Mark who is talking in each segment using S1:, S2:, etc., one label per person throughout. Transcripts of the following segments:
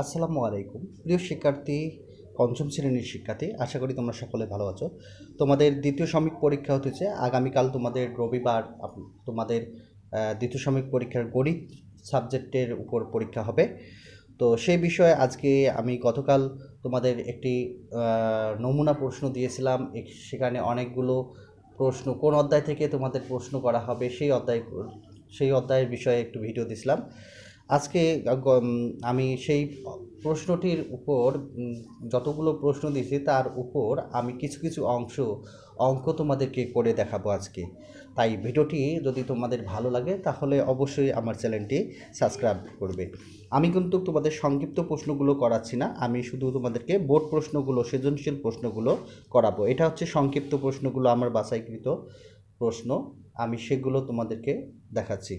S1: আসসালামু আলাইকুম। প্রিয় শিক্ষার্থী, পঞ্চম শ্রেণির শিক্ষার্থী, আশা করি তোমরা সকলে ভালো আছো। তোমাদের দ্বিতীয় সাময়িক পরীক্ষা হতেছে। আগামীকাল তোমাদের রবিবার তোমাদের দ্বিতীয় সাময়িক পরীক্ষার গণিত সাবজেক্টের উপর পরীক্ষা হবে। তো সেই বিষয়ে আজকে আমি গতকাল তোমাদের একটি নমুনা প্রশ্ন দিয়েছিলাম। সেখানে অনেকগুলো প্রশ্ন, কোন অধ্যায় থেকে তোমাদের প্রশ্ন করা হবে সেই অধ্যায়, সেই অধ্যায়ের বিষয়ে একটু ভিডিও দিয়েছিলাম আজকে আমি সেই প্রশ্নটির উপর যতগুলো প্রশ্ন দিয়েছি, তার উপর আমি কিছু কিছু অংশ, অঙ্ক তোমাদেরকে করে দেখাবো আজকে। তাই ভিডিওটি যদি তোমাদের ভালো লাগে, তাহলে অবশ্যই আমার চ্যানেলটি সাবস্ক্রাইব করবে। আমি কিন্তু তোমাদের সংক্ষিপ্ত প্রশ্নগুলো করাচ্ছি না, আমি শুধু তোমাদেরকে বোর্ড প্রশ্নগুলো, সৃজনশীল প্রশ্নগুলো করাবো। এটা হচ্ছে সংক্ষিপ্ত প্রশ্নগুলো, আমার বাছাইকৃত প্রশ্ন, আমি সেগুলো তোমাদেরকে দেখাচ্ছি।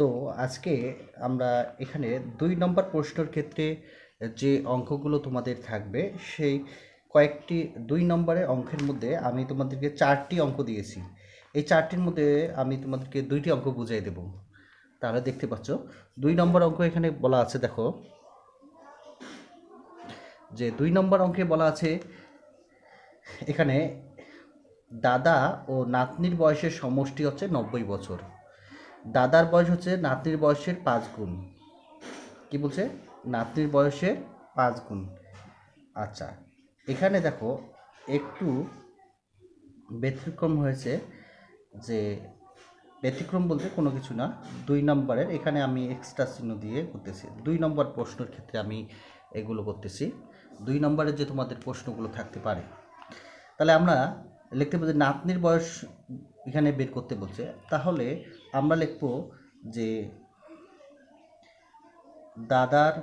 S1: তো আজকে আমরা এখানে দুই নম্বর প্রশ্নের ক্ষেত্রে যে অঙ্কগুলো তোমাদের থাকবে, সেই কয়েকটি দুই নম্বরের অঙ্কের মধ্যে আমি তোমাদেরকে চারটি অঙ্ক দিয়েছি। এই চারটির মধ্যে আমি তোমাদেরকে দুইটি অঙ্ক বুঝিয়ে দেব। তাহলে দেখতে পাচ্ছ, দুই নম্বর অঙ্ক এখানে বলা আছে, দেখো। যে দুই নম্বর অঙ্কে বলা আছে, এখানে দাদা ও নাতনির বয়সের সমষ্টি হচ্ছে নব্বই বছর। দাদার বয়স হচ্ছে নাতনির বয়সের পাঁচ গুণ। কি বলছে? নাতনির বয়সের পাঁচ গুণ। আচ্ছা এখানে দেখো একটু ব্যতিক্রম হয়েছে যে ব্যতিক্রম বলতে কোনো কিছু না, দুই নম্বরের। এখানে আমি এক্সট্রা চিহ্ন দিয়ে করতেছি। দুই নম্বর প্রশ্নের ক্ষেত্রে আমি এগুলো করতেছি। দুই নম্বরের যে তোমাদের প্রশ্নগুলো থাকতে পারে। তাহলে আমরা লিখতে পারি নাতনির বয়স এখানে বের করতে বলছে। তাহলে আমরা লিখব যে দাদার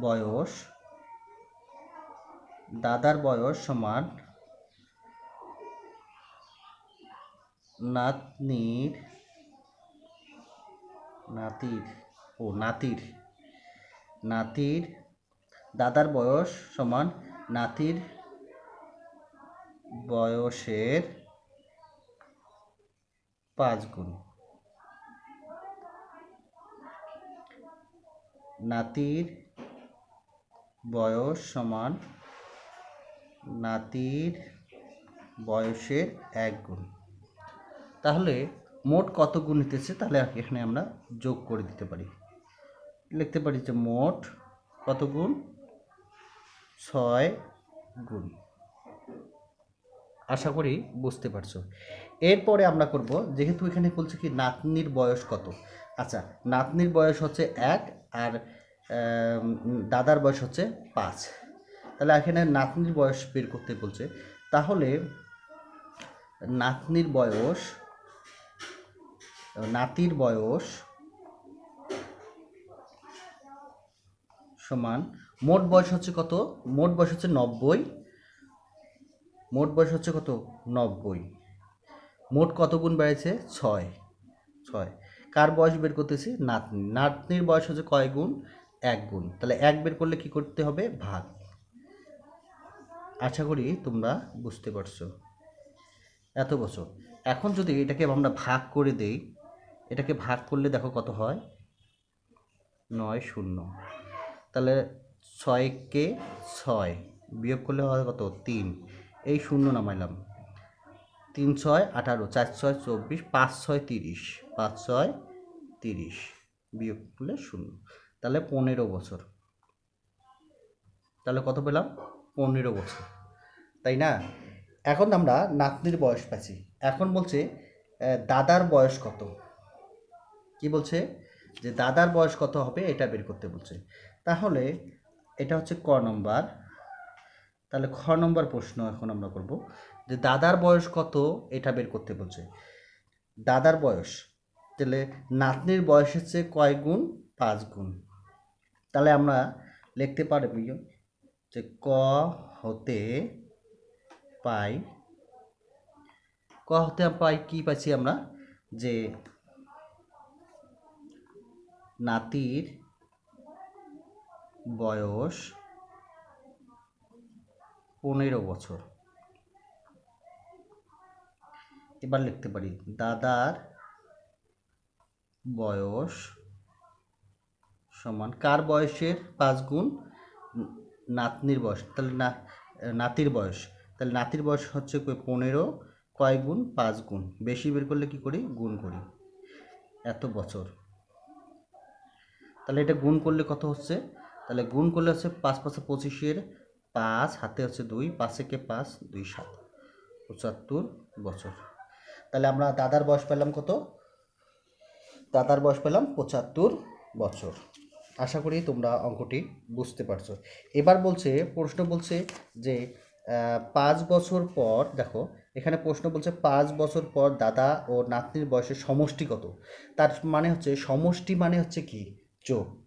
S1: বয়স দাদার বয়স সমান নাতনির, নাতির, ও নাতির নাতির, দাদার বয়স সমান নাতির বয়সের পাঁচ গুণ। নাতির বয়স সমান নাতির বয়সের এক গুণ। তাহলে মোট কত গুণ হইতেছে তাহলে এখানে আমরা যোগ করে দিতে পারি। লিখতে পারি যে মোট কত গুণ? ছয় গুণ। আশা করি বুঝতে পারছ। এরপরে আমরা করব, যেহেতু এখানে বলছে কি নাতনির বয়স কত? আচ্ছা নাতনির বয়স হচ্ছে এক আর দাদার বয়স হচ্ছে পাঁচ। তাহলে এখানে নাতনির বয়স বের করতে বলছে। তাহলে নাতনির বয়স, নাতির বয়স সমান, মোট বয়স হচ্ছে কত? মোট বয়স হচ্ছে নব্বই। মোট বয়স হচ্ছে কত? নব্বই। মোট কত গুণ বেড়েছে? ছয়। ছয়। কার বয়স বের করতেছি? নাতনি নাতনির বয়স হচ্ছে কয় গুণ? এক গুণ। তাহলে এক বের করলে কি করতে হবে? ভাগ। আশা করি তোমরা বুঝতে পারছ। এত বছর। এখন যদি এটাকে আমরা ভাগ করে দেই, এটাকে ভাগ করলে দেখো কত হয়? নয় শূন্য। তাহলে ছয়কে ছয় বিয়োগ করলে হয় কত? তিন। এই শূন্য নামাইলাম। তিন ছয়, আঠারো, চার ছয়, চব্বিশ, পাঁচ ছয়, তিরিশ। পাঁচ ছয়, তিরিশ। বিয়োগ করলে শূন্য। তাহলে পনেরো বছর। তাহলে কত পেলাম? পনেরো বছর। তাই না? এখন আমরা নাতনির বয়স পাচ্ছি। এখন বলছে দাদার বয়স কত? কি বলছে? যে দাদার বয়স কত হবে এটা বের করতে বলছে। তাহলে এটা হচ্ছে ক নম্বর। তাহলে খ নম্বর প্রশ্ন এখন আমরা করব। যে দাদার বয়স কত, এটা বের করতে বলছে। দাদার বয়স, তাহলে নাতনির বয়স হচ্ছে কয় গুণ? পাঁচ গুণ। তাহলে আমরা লিখতে পারবি যে ক হতে পাই, ক হতে পাই কি পাচ্ছি আমরা? যে নাতির বয়স পনেরো বছর। এবার লিখতে পারি। দাদার বয়স সমান কার বয়সের? পাঁচ গুণ নাতনির বয়স। তাহলে না, নাতির বয়স। তাহলে নাতির বয়স হচ্ছে পনেরো। কয় গুণ? পাঁচ গুণ। বেশি বের করলে কি করি? গুণ করি। এত বছর। তাহলে এটা গুণ করলে কত হচ্ছে? তাহলে গুণ করলে হচ্ছে পাঁচ পাঁচে পঁচিশের পাঁচ, হাতে হচ্ছে দুই, পাঁচে কে পাঁচ, দুই সাত। পঁচাত্তর বছর। তাহলে আমরা দাদার বয়স পেলাম কত? দাদার বয়স পেলাম পঁচাত্তর বছর। আশা করি তোমরা অঙ্কটি বুঝতে পারছ। এবার বলছে, প্রশ্ন বলছে যে পাঁচ বছর পর, দেখো, এখানে প্রশ্ন বলছে পাঁচ বছর পর দাদা ও নাতনির বয়সের সমষ্টি কত? তার মানে হচ্ছে, সমষ্টি মানে হচ্ছে কি? যোগ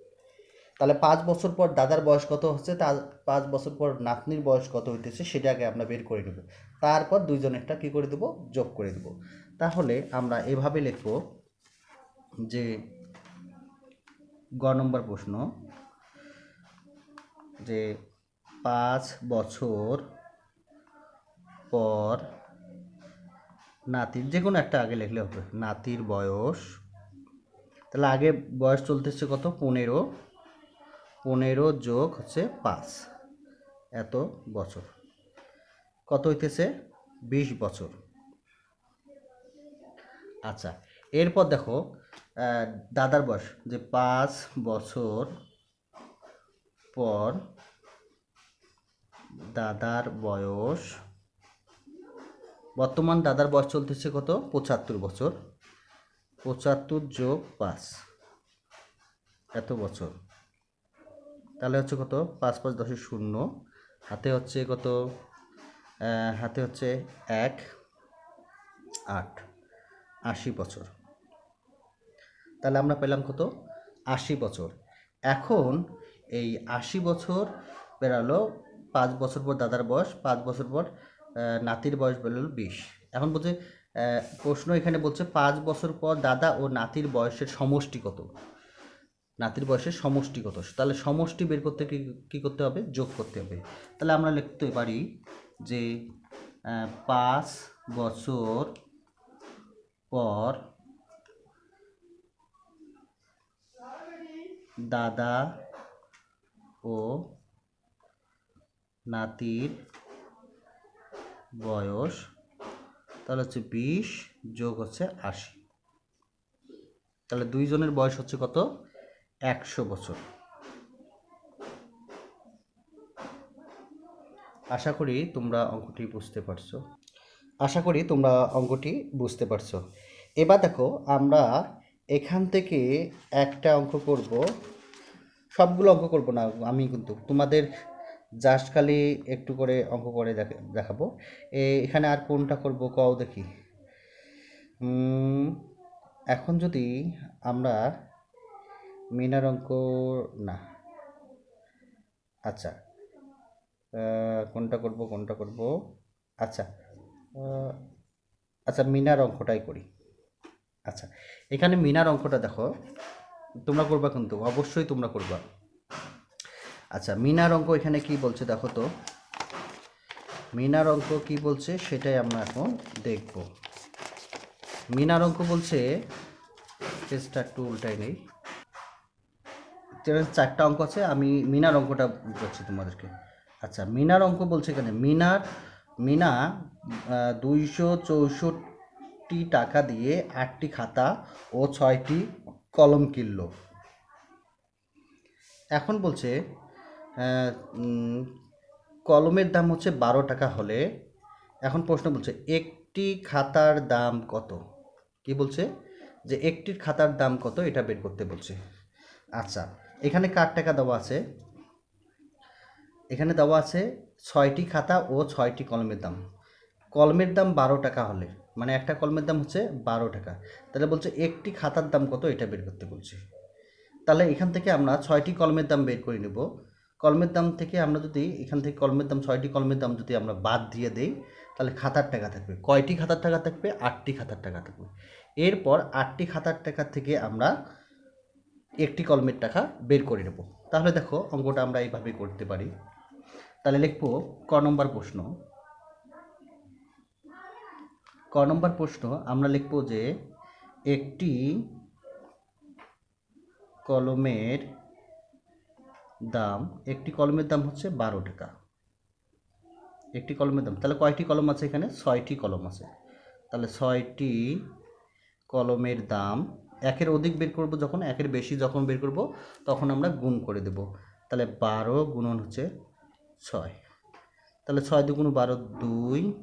S1: তাহলে পাঁচ বছর পর দাদার বয়স কত হচ্ছে? তার পাঁচ বছর পর নাতনির বয়স কত হইতেছে সেটা আগে আমরা বের করে নেব। তারপর দুইজনেরটা কী করে দেবো? যোগ করে দেবো। তাহলে আমরা এভাবে লিখব যে গ নম্বর প্রশ্ন, যে পাঁচ বছর পর নাতির যে কোনো একটা আগে লিখলে হবে, নাতির বয়স, তাহলে আগে বয়স চলতেছে কত? পনেরো। পনেরো যোগ হচ্ছে পাঁচ। এত বছর। কত হইতেছে? বিশ বছর। আচ্ছা এরপর দেখো দাদার বয়স, যে পাঁচ বছর পর দাদার বয়স, বর্তমান দাদার বয়স চলতেছে কত? পঁচাত্তর বছর। পঁচাত্তর যোগ পাঁচ। এত বছর। তাহলে হচ্ছে কত? পাঁচ পাঁচ দশের শূন্য। হাতে হচ্ছে কত? হাতে হচ্ছে এক, আট। আশি বছর। তাহলে আমরা পেলাম কত? আশি বছর। এখন এই আশি বছর বেরালো পাঁচ বছর পর দাদার বয়স, পাঁচ বছর পর নাতির বয়স বেরোলো বিশ। এখন বলছে প্রশ্ন এখানে বলছে, পাঁচ বছর পর দাদা ও নাতির বয়সের সমষ্টি কত? নাতির বয়সের সমষ্টি কত তাহলে সমষ্টি বের করতে কি, কী করতে হবে? যোগ করতে হবে। তাহলে আমরা লিখতে পারি যে পাঁচ বছর পর দাদা ও নাতির বয়স, তাহলে হচ্ছে বিশ যোগ হচ্ছে আশি। তাহলে দুইজনের বয়স হচ্ছে কত? একশো বছর। আশা করি তোমরা অঙ্কটি বুঝতে পারছ। আশা করি তোমরা অঙ্কটি বুঝতে পারছ। এবার দেখো, আমরা এখান থেকে একটা অঙ্ক করব। সবগুলো অঙ্ক করব না, আমি কিন্তু তোমাদের জাস্ট খালি একটু করে অঙ্ক করে দেখা- দেখাবো। এখানে আর কোনটা করব কও দেখি। এখন যদি আমরা মিনার অঙ্ক, না। আচ্ছা। কোনটা করব কোনটা করব? আচ্ছা। আচ্ছা মিনার অঙ্কটাই করি। আচ্ছা। এখানে মিনার অঙ্কটা দেখো। তোমরা করবা কিন্তু, অবশ্যই তোমরা করবা। আচ্ছা মিনার অঙ্ক এখানে কি বলছে দেখো তো? মিনার অঙ্ক কি বলছে সেটাই আমরা এখন দেখব। মিনার অঙ্ক বলছে চেষ্টা একটু উল্টাই নেই। চারটা অঙ্ক আছে, আমি মিনার অঙ্কটা করছি তোমাদেরকে। আচ্ছা মিনার অঙ্ক বলছে এখানে, মিনার, মিনা দুইশো চৌষট্টি টাকা দিয়ে আটটি খাতা ও ছয়টি কলম কিনলো। এখন বলছে কলমের দাম হচ্ছে বারো টাকা হলে, এখন প্রশ্ন বলছে, একটি খাতার দাম কত? কি বলছে? যে একটির খাতার দাম কত? এটা বের করতে বলছে। আচ্ছা এখানে কার টাকা দেওয়া আছে? এখানে দেওয়া আছে ছয়টি খাতা ও ছয়টি কলমের দাম। কলমের দাম বারো টাকা হলে মানে একটা কলমের দাম হচ্ছে বারো টাকা। তাহলে বলছে একটি খাতার দাম কত? এটা বের করতে বলছে। তাহলে এখান থেকে আমরা ছয়টি কলমের দাম বের করে নেব। কলমের দাম থেকে আমরা যদি, এখান থেকে কলমের দাম, ছয়টি কলমের দাম যদি আমরা বাদ দিয়ে দেই, তাহলে খাতার টাকা থাকবে। কয়টি খাতার টাকা থাকবে? আটটি খাতার টাকা থাকবে। এরপর আটটি খাতার টাকা থেকে আমরা একটি কলমের টাকা বের করে নেব। তাহলে দেখো অঙ্কটা আমরা এইভাবে করতে পারি। তাহলে লিখব ক নম্বর প্রশ্ন। ক নম্বর প্রশ্ন আমরা লিখব যে একটি কলমের দাম, একটি কলমের দাম হচ্ছে বারো টাকা। একটি কলমের দাম, তাহলে কয়টি কলম আছে এখানে? ছয়টি কলম আছে। তাহলে ছয়টি কলমের দাম একের অধিক বের করব যখন, একের বেশি যখন বের করব, তখন আমরা গুণ করে দেব। তাহলে বারো গুণন হচ্ছে ছয়। তাহলে ছয় দুগুণ বারো দুই,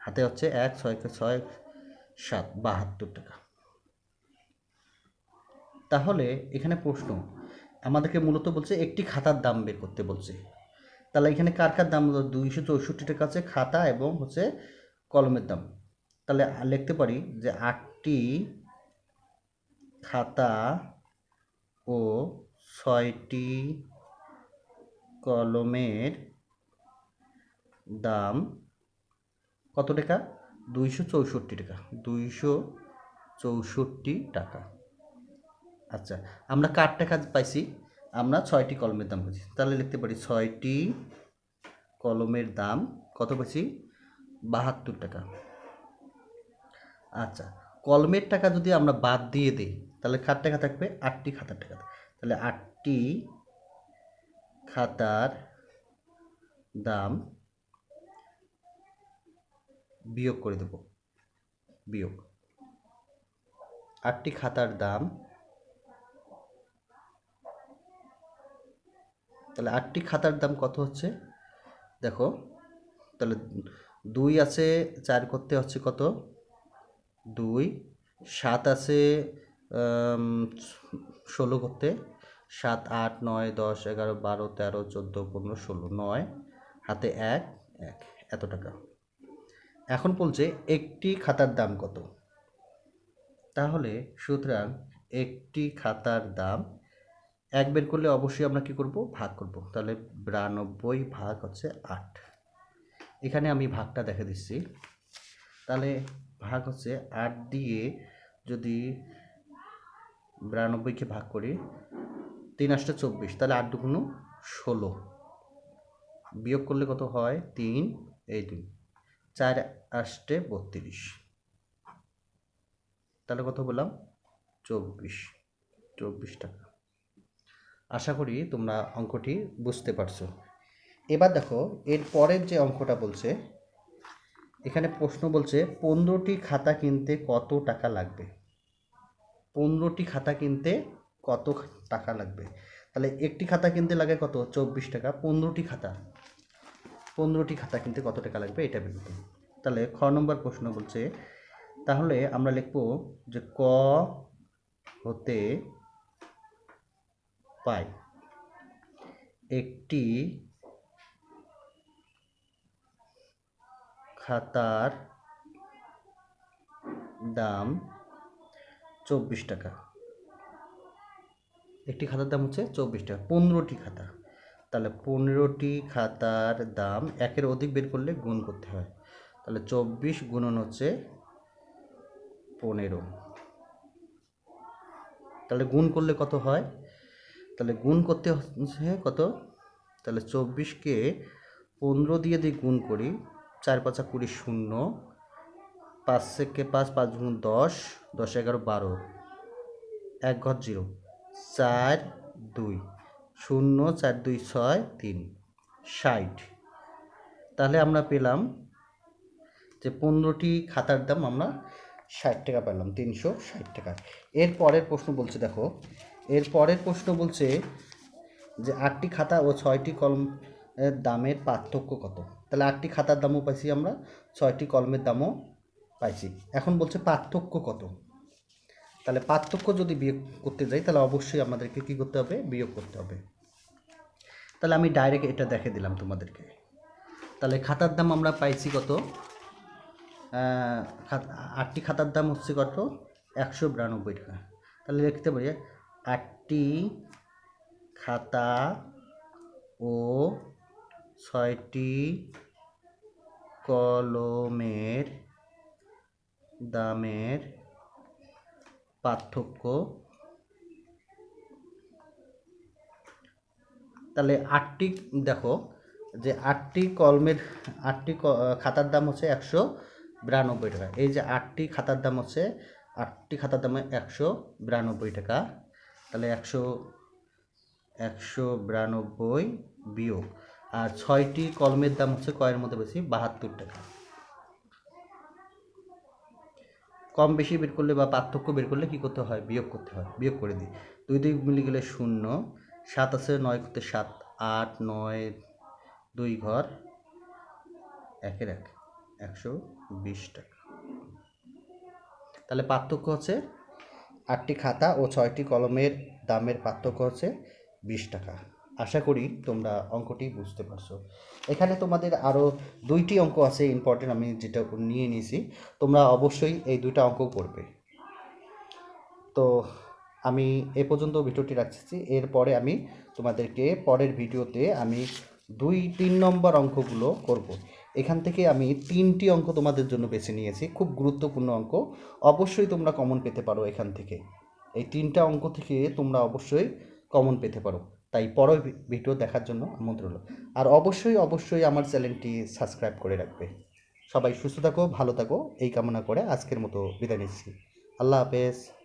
S1: হাতে হচ্ছে এক ছয়কে ছয়, সাত, বাহাত্তর টাকা। তাহলে এখানে প্রশ্ন, আমাদেরকে মূলত বলছে একটি খাতার দাম বের করতে বলছে। তাহলে এখানে কার কার দাম? দুইশো চৌষট্টি টাকা আছে খাতা এবং হচ্ছে কলমের দাম। তাহলে লিখতে পারি যে আটটি খাতা ও ছয়টি কলমের দাম কত টাকা? দুইশো চৌষট্টি টাকা। দুইশো চৌষট্টি টাকা। আচ্ছা আমরা কার টাকা পাইছি? আমরা ছয়টি কলমের দাম পাইছি। তাহলে লিখতে পারি ছয়টি কলমের দাম কত পাইছি? বাহাত্তর টাকা। আচ্ছা কলমের টাকা যদি আমরা বাদ দিয়ে দিই তাহলে খাত টাকা থাকবে আটটি খাতার টাকা। তাহলে আটটি খাতার দাম বিয়োগ করে দেব। বিয়োগ। আটটি খাতার দাম তাহলে আটটি খাতার দাম কত হচ্ছে? দেখো, তাহলে দুই আছে চার করতে হচ্ছে কত? দুই। সাত আছে ষোলো করতে। সাত, আট, নয়, দশ, এগারো, বারো, তেরো, চোদ্দ, পনেরো, ষোলো, নয়। হাতে এক এক। এত টাকা। এখন বলছে, একটি খাতার দাম কত? তাহলে সুতরাং একটি খাতার দাম এক বের করলে অবশ্যই আমরা কি করব? ভাগ করব। তাহলে বিরানব্বই ভাগ হচ্ছে আট। এখানে আমি ভাগটা দেখে দিচ্ছি। তাহলে ভাগ হচ্ছে আট দিয়ে যদি বিরানব্বইকে ভাগ করি, তিন আটটা চব্বিশ, তাহলে আট দুগুণ ষোলো। বিয়োগ করলে কত হয়? তিন, এই দুই। চার আষ্টে বত্রিশ। তাহলে কত বললাম চব্বিশ। চব্বিশ টাকা। আশা করি তোমরা অঙ্কটি বুঝতে পারছ। এবার দেখো, এর পরের যে অঙ্কটা বলছে, এখানে প্রশ্ন বলছে, পনেরোটি খাতা কিনতে কত টাকা লাগবে? পনেরোটি খাতা কিনতে কত টাকা লাগবে? তাহলে একটি খাতা কিনতে লাগে কত? চব্বিশ টাকা। পনেরোটি খাতা। পনেরোটি খাতা কিনতে কত টাকা লাগবে? এটা বের তাহলে খ নম্বর প্রশ্ন বলছে, তাহলে আমরা লিখব যে ক হতে পাই। একটি খাতার দাম চব্বিশ টাকা। একটি খাতার দাম হচ্ছে চব্বিশ টাকা, পনেরোটি খাতা। তাহলে পনেরোটি খাতার দাম একের অধিক বের করলে গুণ করতে হয়। তাহলে চব্বিশ গুণন হচ্ছে পনেরো। তাহলে গুণ করলে কত হয়? তাহলে গুণ করতে হচ্ছে কত? তাহলে চব্বিশকে পনেরো দিয়ে দিয়ে গুণ করি, চার পাঁচা কুড়ি শূন্য পাঁচ থেকে পাঁচ পাঁচ গুণ দশ দশ এগারো, বারো। এক ঘর জিরো। চার, দুই। শূন্য, চার, দুই, ছয়, তিন। ষাট। তাহলে আমরা পেলাম যে পনেরোটি খাতার দাম আমরা ষাট টাকা পেলাম, তিনশো ষাট টাকা। এর পরের প্রশ্ন বলছে, দেখো, এর পরের প্রশ্ন বলছে যে আটটি খাতা ও ছয়টি কলম দামের পার্থক্য কত? তাহলে আটটি খাতার দামও পাইছি আমরা, ছয়টি কলমের দামও পাইছি। এখন বলছে পার্থক্য কত? তাহলে পার্থক্য যদি বিয়োগ করতে যাই, তাহলে অবশ্যই আমাদেরকে কী করতে হবে? বিয়োগ করতে হবে। তাহলে আমি ডাইরেক্ট এটা দেখে দিলাম তোমাদেরকে। তাহলে খাতার দাম আমরা পাইছি কত? আটটি খাতার দাম হচ্ছে কত? একশো বিরানব্বই টাকা। তাহলে লিখতে পারি আটটি খাতা ও ছয়টি কলমের দামের পার্থক্য। তাহলে আটটি, দেখো, যে আটটি কলমের, আটটি খাতার দাম হচ্ছে একশো বিরানব্বই টাকা। এই যে আটটি খাতার দাম হচ্ছে, আটটি খাতার দাম একশো বিরানব্বই টাকা। তাহলে একশো একশো বিরানব্বই বিয়োগ। আর ছয়টি কলমের দাম হচ্ছে কয়ের মধ্যে বেশি? বাহাত্তর টাকা। কম বেশি বের করলে বা পার্থক্য বের করলে কী করতে হয়? বিয়োগ করতে হয়, বিয়োগ করে দিই। দুই দুই মিলে গেলে শূন্য, সাত আছে, নয় করতে সাত, আট, নয়, দুই ঘর, একের এক, একশো বিশ টাকা। তাহলে পার্থক্য হচ্ছে আটটি খাতা ও ছয়টি কলমের দামের পার্থক্য হচ্ছে বিশ টাকা। আশা করি তোমরা অঙ্কটি বুঝতে পারছ। এখানে তোমাদের আরও দুইটি অঙ্ক আছে ইম্পর্টেন্ট আমি যেটা নিয়ে নিয়েছি। তোমরা অবশ্যই এই দুইটা অঙ্ক করবে। তো আমি এ পর্যন্ত ভিডিওটি রাখছি। এরপরে আমি তোমাদেরকে পরের ভিডিওতে আমি দুই তিন নম্বর অঙ্কগুলো করব। এখান থেকে আমি তিনটি অঙ্ক তোমাদের জন্য বেছে নিয়েছি, খুব গুরুত্বপূর্ণ অঙ্ক। অবশ্যই তোমরা কমন পেতে পারো এখান থেকে। এই তিনটা অঙ্ক থেকে তোমরা অবশ্যই কমন পেতে পারো। তাই পরের ভিডিও দেখার জন্য আমন্ত্রণ। আর অবশ্যই অবশ্যই আমার চ্যানেলটি সাবস্ক্রাইব করে রাখবে। সবাই সুস্থ থাকো, ভালো থাকো, এই কামনা করে আজকের মতো বিদায় নিচ্ছি। আল্লাহ হাফেজ।